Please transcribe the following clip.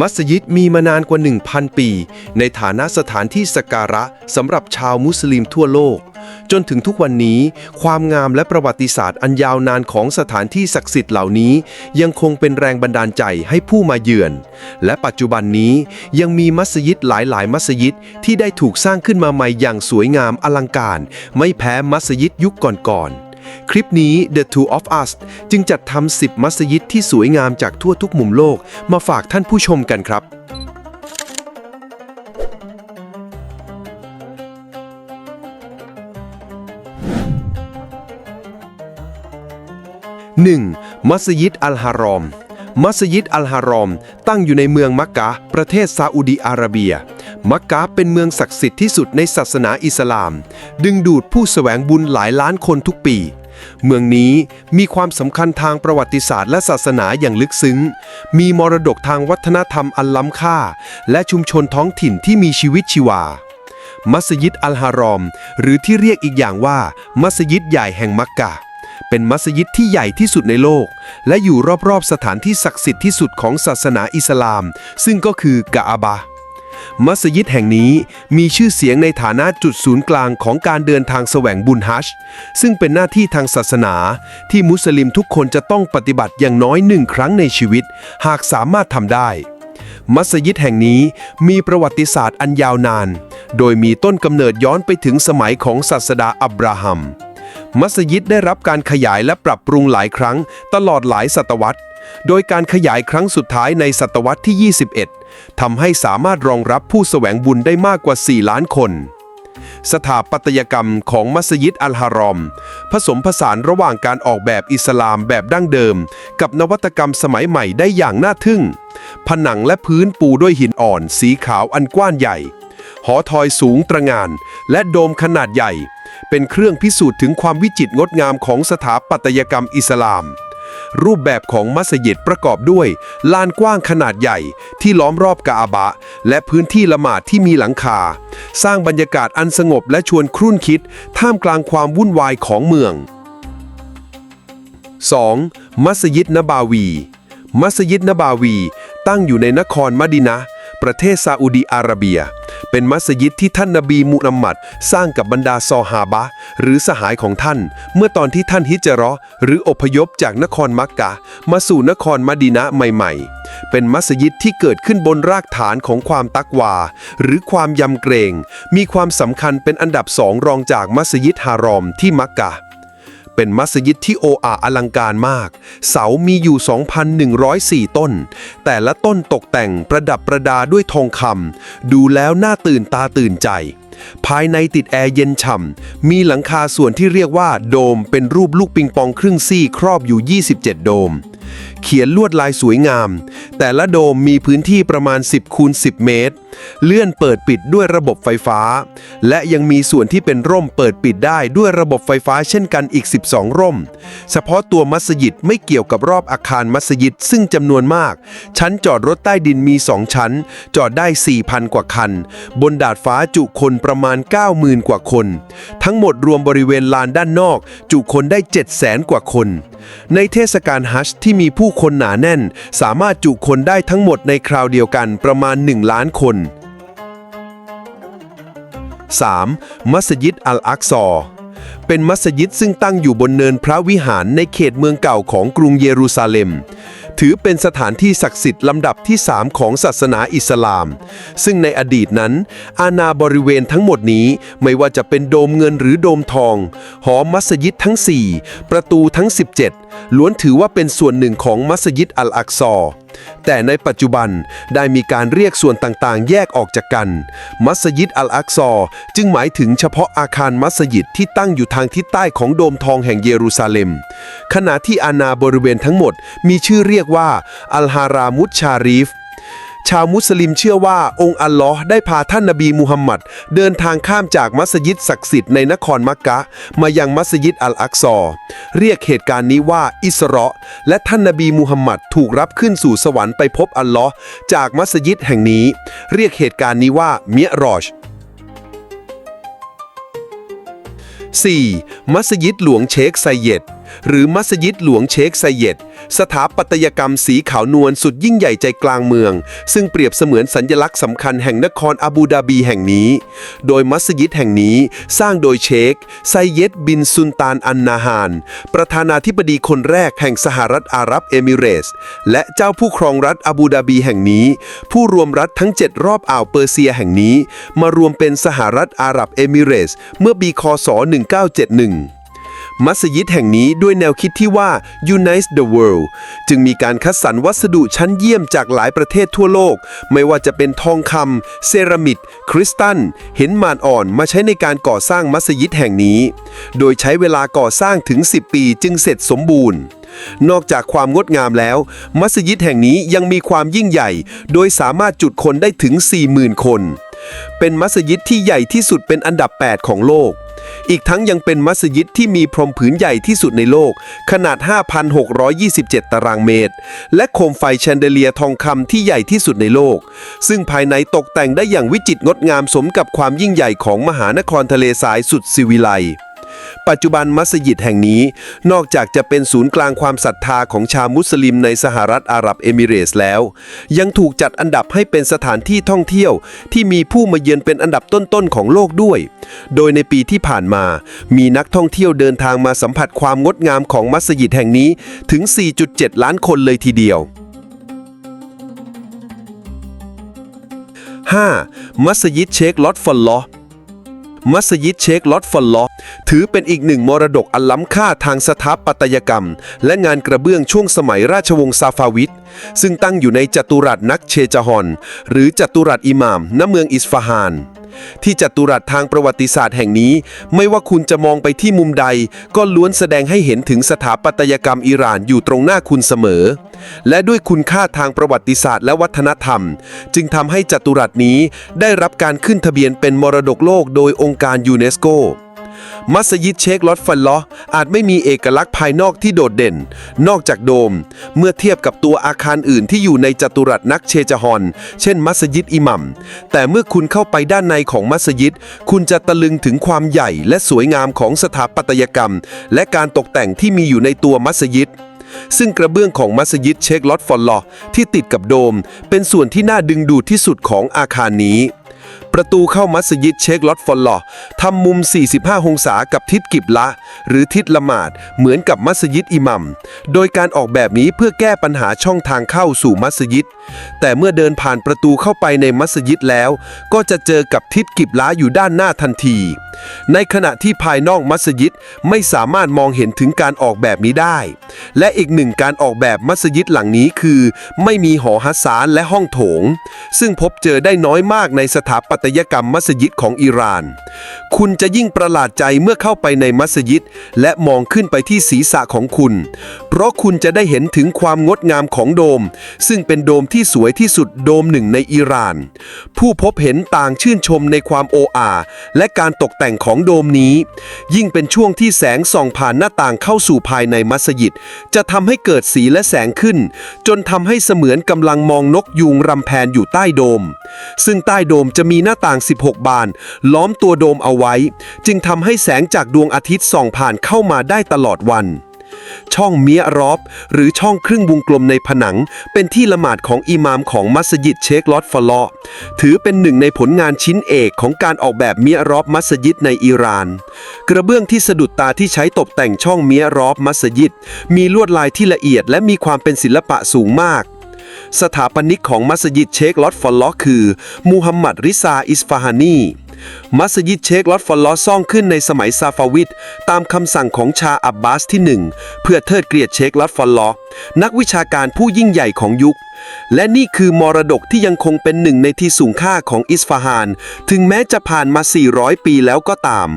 มัสยิดมีมานานกว่า 1,000 ปี ในฐานะสถานที่สักการะสำหรับชาวมุสลิมทั่วโลก จนถึงทุกวันนี้ ความงามและประวัติศาสตร์อันยาวนานของสถานที่ศักดิ์สิทธิ์เหล่านี้ ยังคงเป็นแรงบันดาลใจให้ผู้มาเยือน และปัจจุบันนี้ยังมีมัสยิดหลาย ๆ มัสยิดที่ได้ถูกสร้างขึ้นมาใหม่อย่างสวยงามอลังการ ไม่แพ้มัสยิดยุคก่อนๆ คลิปนี้ The Two of Us จึงจัดทำ10 มัสยิดที่สวยงามจากทั่วทุกมุมโลก มาฝากท่านผู้ชมกันครับ 1. มัสยิดอัลฮารอม มัสยิดอัลฮารอม ตั้งอยู่ในเมืองมักกะ ประเทศซาอุดีอาระเบีย มักกะเป็นเมืองศักดิ์สิทธิ์ที่สุดในศาสนาอิสลาม ดึงดูดผู้แสวงบุญหลายล้านคนทุกปี เมืองนี้มีความสำคัญทางประวัติศาสตร์และศาสนาอย่างลึกซึ้ง มีมรดกทางวัฒนธรรมอันล้ำค่า และชุมชนท้องถิ่นที่มีชีวิตชีวา มัสยิดอัลฮารอม หรือที่เรียกอีกอย่างว่า มัสยิดใหญ่แห่งมักกะ เป็นมัสยิดที่ใหญ่ที่สุดในโลก และอยู่รอบๆสถานที่ศักดิ์สิทธิ์ที่สุดของศาสนาอิสลาม ซึ่งก็คือกะอาบะ มัสยิดแห่งนี้มีชื่อเสียงในฐานะจุดศูนย์กลางของการเดินทางแสวงบุญฮัจซึ่งเป็นหน้าที่ทางศาสนา ที่มุสลิมทุกคนจะต้องปฏิบัติอย่างน้อยหนึ่งครั้งในชีวิต หากสามารถทำได้ มัสยิดแห่งนี้มีประวัติศาสตร์อันยาวนาน โดยมีต้นกำเนิดย้อนไปถึงสมัยของศาสดาอับราฮัม มัสยิดได้รับการขยายและปรับปรุงหลายครั้งตลอดหลายศตวรรษ โดยการขยายครั้งสุดท้ายในศตวรรษที่ 21 ทำให้สามารถรองรับผู้แสวงบุญได้มากกว่า 4 ล้านคน สถาปัตยกรรมของมัสยิดอัลฮารอม ผสมผสานระหว่างการออกแบบอิสลามแบบดั้งเดิม กับนวัตกรรมสมัยใหม่ได้อย่างน่าทึ่ง ผนังและพื้นปูด้วยหินอ่อน สีขาวอันกว้างใหญ่ หอทอยสูงตระงาน และโดมขนาดใหญ่ เป็นเครื่องพิสูจน์ถึงความวิจิตรงดงามของสถาปัตยกรรมอิสลาม รูปแบบของมัสยิดประกอบด้วย ลานกว้างขนาดใหญ่ที่ล้อมรอบกาอาบะ และพื้นที่ละหมาดที่มีหลังคา สร้างบรรยากาศอันสงบและชวนครุ่นคิด ท่ามกลางความวุ่นวายของเมือง 2. มัสยิดนบาวี มัสยิดนบาวี ตั้งอยู่ในนครมดินะประเทศซาอุดีอาระเบีย เป็นมัสยิดที่ท่านนบีมุฮัมมัด สร้างกับบรรดาซอฮาบะ หรือสหายของท่าน เมื่อตอนที่ท่านฮิจเราะห์หรืออพยพจากนครมักกะ มาสู่นครมะดีนะใหม่ๆ เป็นมัสยิดที่เกิดขึ้นบนรากฐานของความตักวา หรือความยำเกรง มีความสำคัญเป็นอันดับสองรองจากมัสยิดฮารอมที่มักกะ เป็นมัสยิดที่โออาอลังการมาก เสามีอยู่ 2,104 ต้น แต่ละต้นตกแต่งประดับประดาด้วยทองคำดูแล้วน่าตื่นตาตื่นใจ ภายในติดแอร์เย็นฉ่ำ มีหลังคาส่วนที่เรียกว่าโดมเป็นรูปลูกปิงปองครึ่งซี่ครอบอยู่ 27 โดม เขียนลวดลายสวยงาม แต่ละโดมมีพื้นที่ประมาณ 10คูณ10 เมตร เลื่อนเปิดปิดด้วยระบบไฟฟ้า และยังมีส่วนที่เป็นร่มเปิดปิดได้ด้วยระบบไฟฟ้าเช่นกันอีก 12 ร่ม เฉพาะตัวมัสยิดไม่เกี่ยวกับรอบอาคารมัสยิดซึ่งจำนวนมาก ชั้นจอดรถใต้ดินมี 2 ชั้น จอดได้ 4,000 กว่าคัน บนดาดฟ้าจุคนประมาณ 90,000 กว่าคน ทั้งหมดรวมบริเวณลานด้านนอก จุคนได้ 700,000 กว่าคน ในเทศกาลฮัชที่มีผู้คนหนาแน่น สามารถจุคนได้ทั้งหมดในคราวเดียวกันประมาณ 1 ล้านคน 3. มัสยิดอัลอักซอเป็นมัสยิดซึ่งตั้งอยู่บนเนินพระวิหารในเขตเมืองเก่าของกรุงเยรูซาเล็ม ถือเป็นสถานที่ศักดิ์สิทธิ์ลำดับที่ 3 ของศาสนาอิสลาม ซึ่งในอดีตนั้น อาณาบริเวณทั้งหมดนี้ไม่ว่าจะเป็นโดมเงินหรือโดมทอง หอมัสยิดทั้ง 4 ประตูทั้ง 17 ล้วนถือว่าเป็นส่วนหนึ่งของมัสยิดอัลอักซอแต่ในปัจจุบันได้มีการเรียกส่วนต่างๆ แยกออกจากกัน มัสยิดอัลอักซอจึงหมายถึงเฉพาะอาคารมัสยิดที่ตั้งอยู่ทางทิศใต้ของโดมทองแห่งเยรูซาเล็ม ขณะที่อาณาบริเวณทั้งหมดมีชื่อเรียกว่าอัลฮารามุชชารีฟชาวมุสลิมเชื่อว่าองค์อัลลอฮ์ได้พาท่านนบีมูฮัมมัดเดินทางข้ามจากมัสยิดศักดิ์สิทธิ์ในนครมักกะ มายังมัสยิดอัลอักซอ เรียกเหตุการณ์นี้ว่าอิสระและท่านนบีมูฮัมมัดถูกรับขึ้นสู่สวรรค์ไปพบอัลลอฮ์จากมัสยิดแห่งนี้ เรียกเหตุการณ์นี้ว่าเมียรอช 4. มัสยิดหลวงเชคไซเยด หรือมัสยิดหลวงเชคไซเยดสถาปัตยกรรมสีขาวนวลสุดยิ่งใหญ่ใจกลางเมือง ซึ่งเปรียบเสมือนสัญลักษณ์สำคัญแห่งนครอาบูดาบีแห่งนี้ โดยมัสยิดแห่งนี้สร้างโดยเชคไซเยดบินซุนตานอันนาฮาน ประธานาธิบดีคนแรกแห่งสหรัฐอาหรับเอมิเรส และเจ้าผู้ครองรัฐอาบูดาบีแห่งนี้ ผู้รวมรัฐทั้ง 7 รอบอ่าวเปอร์เซียแห่งนี้ มารวมเป็นสหรัฐอาหรับเอมิเรส เมื่อปีคศ1971 มัสยิดแห่งนี้ด้วยแนวคิดที่ว่า Unite the World จึงมีการคัดสรรวัสดุชั้นเยี่ยมจากหลายประเทศทั่วโลก ไม่ว่าจะเป็นทองคำเซรามิกคริสตัลเหินมานอ่อนมาใช้ในการก่อสร้างมัสยิดแห่งนี้ โดยใช้เวลาก่อสร้างถึง 10 ปีจึงเสร็จสมบูรณ์นอกจากความงดงามแล้ว มัสยิดแห่งนี้ยังมีความยิ่งใหญ่ โดยสามารถจุดคนได้ถึง 40,000 คน เป็นมัสยิดที่ใหญ่ที่สุดเป็นอันดับ 8 ของโลก อีกทั้งยังเป็นมัสยิดที่มีพรมผืนใหญ่ที่สุดในโลก ขนาด 5,627 ตารางเมตร และโคมไฟแชนเดเลียทองคำที่ใหญ่ที่สุดในโลก ซึ่งภายในตกแต่งได้อย่างวิจิตรงดงามสมกับความยิ่งใหญ่ของมหานครทะเลสายสุดสิวิไล ปัจจุบันมัสยิดแห่งนี้ นอกจากจะเป็นศูนย์กลางความศรัทธาของชาวมุสลิมในสหรัฐอาหรับเอมิเรสแล้ว ยังถูกจัดอันดับให้เป็นสถานที่ท่องเที่ยว ที่มีผู้มาเยือนเป็นอันดับต้นๆของโลกด้วย โดยในปีที่ผ่านมา มีนักท่องเที่ยวเดินทางมาสัมผัสความงดงามของมัสยิดแห่งนี้ถึง 4.7 ล้านคนเลยทีเดียว 5. มัสยิดเชคลอตฟอลลอฮ์ มัสยิดเชคลอตฟอลลอฮ์ถือเป็นอีกหนึ่งมรดกอันล้ำค่าทางสถาปัตยกรรม และงานกระเบื้องช่วงสมัยราชวงศ์ซาฟาวิดซึ่งตั้งอยู่ในจัตุรัสนักเชจฮอน หรือจัตุรัสอิหม่ามณเมืองอิสฟาฮาน ที่จัตุรัสทางประวัติศาสตร์แห่งนี้ ไม่ว่าคุณจะมองไปที่มุมใด ก็ล้วนแสดงให้เห็นถึงสถาปัตยกรรมอิหร่านอยู่ตรงหน้าคุณเสมอ และด้วยคุณค่าทางประวัติศาสตร์และวัฒนธรรม จึงทำให้จัตุรัสนี้ได้รับการขึ้นทะเบียนเป็นมรดกโลกโดยองค์การยูเนสโก มัสยิดเชคลอตฟัลลอฮ์อาจไม่มีเอกลักษณ์ภายนอกที่โดดเด่น นอกจากโดม เมื่อเทียบกับตัวอาคารอื่นที่อยู่ในจัตุรัสนักเชจฮอน เช่นมัสยิดอิหมัม แต่เมื่อคุณเข้าไปด้านในของมัสยิด คุณจะตะลึงถึงความใหญ่และสวยงามของสถาปัตยกรรม และการตกแต่งที่มีอยู่ในตัวมัสยิดซึ่งกระเบื้องของมัสยิดเชคลอตฟอลลอฮ์ที่ติดกับโดม เป็นส่วนที่น่าดึงดูดที่สุดของอาคารนี้ ประตูเข้ามัสยิดเชคลอตฟอลลอฮ์ทำมุม 45 องศากับทิศกิบละ หรือทิศละหมาด เหมือนกับมัสยิดอิหมัม โดยการออกแบบนี้เพื่อแก้ปัญหาช่องทางเข้าสู่มัสยิด แต่เมื่อเดินผ่านประตูเข้าไปในมัสยิดแล้ว ก็จะเจอกับทิศกิบละอยู่ด้านหน้าทันที ในขณะที่ภายนอกมัสยิดไม่สามารถมองเห็นถึงการออกแบบนี้ได้ และอีกหนึ่งการออกแบบมัสยิดหลังนี้คือ ไม่มีหอฮัสซานและห้องโถง ซึ่งพบเจอได้น้อยมากในสถาปัตยกรรมมัสยิดของอิหร่าน คุณจะยิ่งประหลาดใจเมื่อเข้าไปในมัสยิด และมองขึ้นไปที่ศีรษะของคุณ เพราะคุณจะได้เห็นถึงความงดงามของโดม ซึ่งเป็นโดมที่สวยที่สุดโดมหนึ่งในอิหร่าน ผู้พบเห็นต่างชื่นชมในความโออาและการตกแต่งของโดมนี้ ยิ่งเป็นช่วงที่แสงส่องผ่านหน้าต่างเข้าสู่ภายในมัสยิด จะทำให้เกิดสีและแสงขึ้น จนทำให้เสมือนกำลังมองนกยูงรำแพนอยู่ใต้โดม ซึ่งใต้โดมจะมีหน้าาต่าง 16 บาน ล้อมตัวโดมเอาไว้ จึงทำให้แสงจากดวงอาทิตย์ส่องผ่านเข้ามาได้ตลอดวัน ช่องเมียรอบ หรือช่องครึ่งวงกลมในผนัง เป็นที่ละหมาดของอิหมามของมัสยิดเชคลอตฟลอถือเป็นหนึ่งในผลงานชิ้นเอกของการออกแบบเมียรอบมัสยิดในอิหร่าน กระเบื้องที่สะดุดตาที่ใช้ตกแต่งช่องเมียรอบมัสยิด มีลวดลายที่ละเอียดและมีความเป็นศิลปะสูงมาก สถาปนิกของมัสยิดเชคลอตฟอลลอคือ มูฮัมหมัดริซาอิสฟาฮานีมัสยิดเชคลอตฟอลลอสร้างขึ้นในสมัยซาฟาวิดตามคำสั่งของชาอับบาสที่หนึ่งเพื่อเทิดเกียรติเชคลอตฟอลลอนักวิชาการผู้ยิ่งใหญ่ของยุค และนี่คือมรดกที่ยังคงเป็นหนึ่งในที่สูงค่าของอิสฟาฮาน ถึงแม้จะผ่านมา 400 ปีแล้วก็ตาม